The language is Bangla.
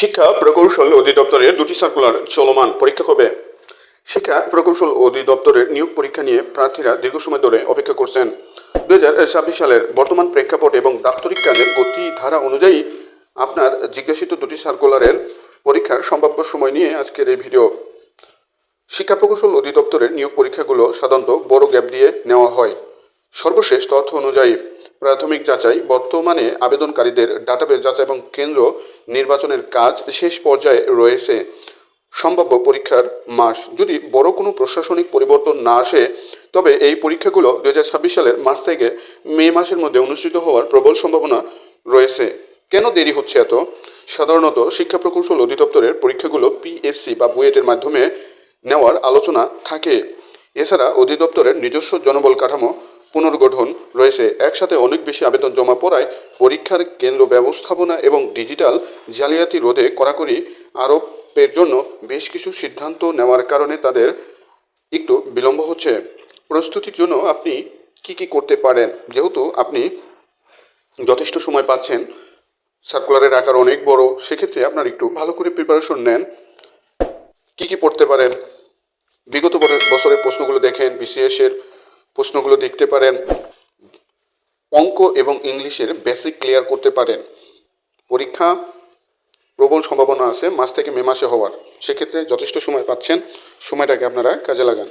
শিক্ষা প্রকৌশল অধিদপ্তরের দুটি সার্কুলার চলমান পরীক্ষা হবে। শিক্ষা প্রকৌশল অধিদপ্তরের নিয়োগ পরীক্ষা নিয়ে প্রার্থীরা দীর্ঘ সময় ধরে অপেক্ষা করছেন। দু হাজার ছাব্বিশ সালের বর্তমান প্রেক্ষাপট এবং দাপ্তরিক কাজের গতি ধারা অনুযায়ী আপনার জিজ্ঞাসিত দুটি সার্কুলারের পরীক্ষার সম্ভাব্য সময় নিয়ে আজকের এই ভিডিও শিক্ষা প্রকৌশল অধিদপ্তরের নিয়োগ পরীক্ষাগুলো সাধারণত বড় গ্যাপ দিয়ে নেওয়া হয়। সর্বশেষ তথ্য অনুযায়ী প্রাথমিক যাচাই, বর্তমানে আবেদনকারীদের ডাটাবেস যাচাই এবং কেন্দ্র নির্বাচনের কাজ শেষ পর্যায়ে রয়েছে। সম্ভাব্য পরীক্ষার মাস, যদি বড় কোনো প্রশাসনিক পরিবর্তন না আসে, তবে এই পরীক্ষাগুলো দু হাজার ছাব্বিশ সালের মার্চ থেকে মে মাসের মধ্যে অনুষ্ঠিত হওয়ার প্রবল সম্ভাবনা রয়েছে। কেন দেরি হচ্ছে এত? সাধারণত শিক্ষা প্রকৌশল অধিদপ্তরের পরীক্ষাগুলো পিএসসি বা বুয়েটের মাধ্যমে নেওয়ার আলোচনা থাকে। এছাড়া অধিদপ্তরের নিজস্ব জনবল কাঠামো পুনর্গঠন রয়েছে। একসাথে অনেক বেশি আবেদন জমা পড়ায় পরীক্ষার কেন্দ্র ব্যবস্থাপনা এবং ডিজিটাল জালিয়াতি রোধে কড়াকড়ি আরোপের জন্য বেশ কিছু সিদ্ধান্ত নেওয়ার কারণে তাদের একটু বিলম্ব হচ্ছে। প্রস্তুতির জন্য আপনি কি কি করতে পারেন? যেহেতু আপনি যথেষ্ট সময় পাচ্ছেন সার্কুলারের আকার অনেক বড়, সেক্ষেত্রে আপনার একটু ভালো করে প্রিপারেশন নেন। কি কি পড়তে পারেন? বিগত বছর- বছরের প্রশ্নগুলো দেখেন বিসিএস এর প্রশ্নগুলো দেখতে পারেন। অঙ্ক এবং ইংলিশের বেসিক ক্লিয়ার করতে পারেন। পরীক্ষা প্রবল সম্ভাবনা আছে, মাস থেকে মে মাসে হওয়ার। সেক্ষেত্রে যথেষ্ট সময় পাচ্ছেন। সময়টাকে আপনারা কাজে লাগান।